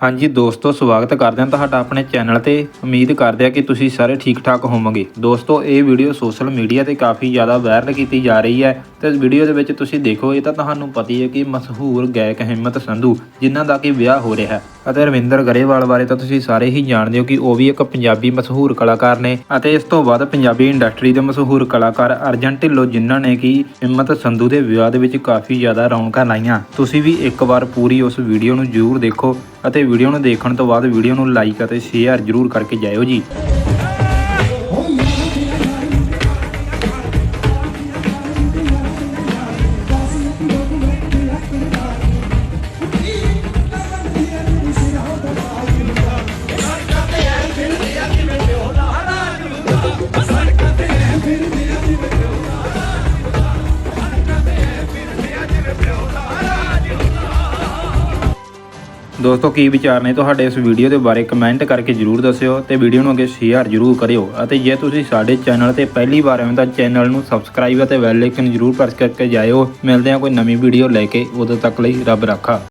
ਹਾਂਜੀ ਦੋਸਤੋ, ਸਵਾਗਤ ਕਰਦੇ ਹਾਂ ਤੁਹਾਡਾ ਆਪਣੇ ਚੈਨਲ ਤੇ। ਉਮੀਦ ਕਰਦੇ ਹਾਂ ਕਿ ਤੁਸੀਂ ਸਾਰੇ ਠੀਕ ਠਾਕ ਹੋਵੋਗੇ। ਦੋਸਤੋ, ਇਹ ਵੀਡੀਓ ਸੋਸ਼ਲ ਮੀਡੀਆ ਤੇ ਕਾਫੀ ਜ਼ਿਆਦਾ ਵਾਇਰਲ ਕੀਤੀ ਜਾ ਰਹੀ ਹੈ ਤੇ ਇਸ ਵੀਡੀਓ ਦੇ ਵਿੱਚ ਤੁਸੀਂ ਦੇਖੋ, ਇਹ ਤਾਂ ਤੁਹਾਨੂੰ ਪਤਾ ਹੀ ਹੈ ਕਿ ਮਸ਼ਹੂਰ ਗਾਇਕ ਹਿੰਮਤ ਸੰਧੂ, ਜਿਨ੍ਹਾਂ ਦਾ ਕਿ ਵਿਆਹ ਹੋ ਰਿਹਾ ਹੈ। ਅਤੇ ਰਵਿੰਦਰ ਗਰੇਵਾਲ ਬਾਰੇ ਤਾਂ ਤੁਸੀਂ ਸਾਰੇ ਹੀ ਜਾਣਦੇ ਹੋ ਕਿ ਉਹ ਵੀ ਇੱਕ ਪੰਜਾਬੀ ਮਸ਼ਹੂਰ ਕਲਾਕਾਰ ਨੇ ਅਤੇ ਇਸ ਤੋਂ ਬਾਅਦ ਪੰਜਾਬੀ ਇੰਡਸਟਰੀ ਦੇ ਮਸ਼ਹੂਰ ਕਲਾਕਾਰ ਅਰਜਨ ਢਿੱਲੋਂ ਜਿਨ੍ਹਾਂ ਨੇ ਕਿ ਹਿੰਮਤ ਸੰਧੂ ਦੇ ਵਿਆਹ ਦੇ ਵਿੱਚ ਕਾਫੀ ਜ਼ਿਆਦਾ ਰੌਣਕਾਂ ਲਾਈਆਂ। ਤੁਸੀਂ ਵੀ ਇੱਕ ਵਾਰ ਪੂਰੀ ਉਸ ਵੀਡੀਓ ਨੂੰ ਜ਼ਰੂਰ ਦੇਖੋ ਅਤੇ ਵੀਡੀਓ ਨੂੰ ਦੇਖਣ ਤੋਂ ਬਾਅਦ ਵੀਡੀਓ ਨੂੰ ਲਾਈਕ ਅਤੇ ਸ਼ੇਅਰ ਜ਼ਰੂਰ ਕਰਕੇ ਜਾਇਓ ਜੀ। ਦੋਸਤੋ, ਕੀ ਵਿਚਾਰ ਨੇ ਤੁਹਾਡੇ ਇਸ ਵੀਡੀਓ ਦੇ ਬਾਰੇ ਕਮੈਂਟ ਕਰਕੇ ਜਰੂਰ ਦੱਸਿਓ ਤੇ ਵੀਡੀਓ ਨੂੰ ਅੱਗੇ ਸ਼ੇਅਰ ਜਰੂਰ ਕਰਿਓ ਅਤੇ ਜੇ ਤੁਸੀਂ ਸਾਡੇ ਚੈਨਲ ਤੇ ਪਹਿਲੀ ਵਾਰ ਆਏ ਹੋ ਤਾਂ ਚੈਨਲ ਨੂੰ ਸਬਸਕ੍ਰਾਈਬ ਅਤੇ ਬੈਲ ਆਈਕਨ ਜਰੂਰ ਪ੍ਰੈਸ ਕਰਕੇ ਜਾਇਓ। ਮਿਲਦੇ ਹਾਂ ਕੋਈ ਨਵੀਂ ਵੀਡੀਓ ਲੈ ਕੇ। ਉਦੋਂ ਤੱਕ ਲਈ ਰੱਬ ਰਾਖਾ।